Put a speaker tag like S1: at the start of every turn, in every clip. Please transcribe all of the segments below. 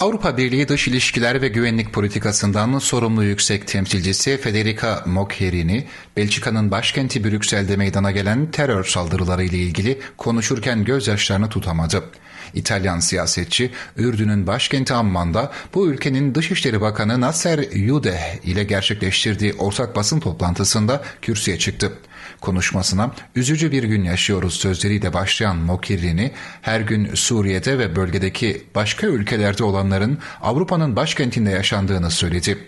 S1: Avrupa Birliği Dış İlişkiler ve Güvenlik Politikasından sorumlu yüksek temsilcisi Federica Mogherini, Belçika'nın başkenti Brüksel'de meydana gelen terör saldırıları ile ilgili konuşurken gözyaşlarını tutamadı. İtalyan siyasetçi, Ürdün'ün başkenti Amman'da bu ülkenin Dışişleri Bakanı Nasser Yudeh ile gerçekleştirdiği ortak basın toplantısında kürsüye çıktı. Konuşmasına üzücü bir gün yaşıyoruz sözleriyle başlayan Mogherini, her gün Suriye'de ve bölgedeki başka ülkelerde olanların Avrupa'nın başkentinde yaşandığını söyledi.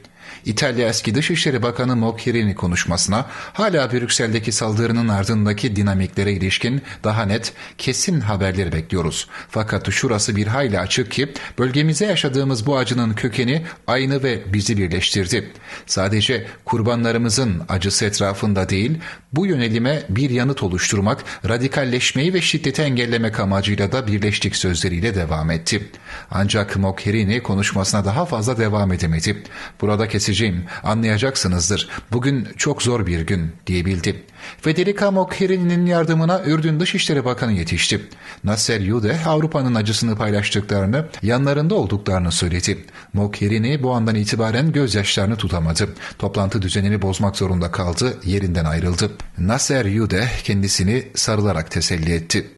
S1: İtalya eski Dışişleri Bakanı Mogherini konuşmasına hala Brüksel'deki saldırının ardındaki dinamiklere ilişkin daha net, kesin haberleri bekliyoruz. Fakat şurası bir hayli açık ki bölgemize yaşadığımız bu acının kökeni aynı ve bizi birleştirdi. Sadece kurbanlarımızın acısı etrafında değil, bu yönelime bir yanıt oluşturmak, radikalleşmeyi ve şiddeti engellemek amacıyla da birleştik sözleriyle devam etti. Ancak Mogherini konuşmasına daha fazla devam edemedi. Burada keseceğim, anlayacaksınızdır. Bugün çok zor bir gün diyebildi. Federica Mogherini'nin yardımına Ürdün Dışişleri Bakanı yetişti. Nasser Yudeh Avrupa'nın acısını paylaştıklarını, yanlarında olduklarını söyledi. Mogherini bu andan itibaren gözyaşlarını tutamadı. Toplantı düzenini bozmak zorunda kaldı, yerinden ayrıldı. Nasser Yudeh kendisini sarılarak teselli etti.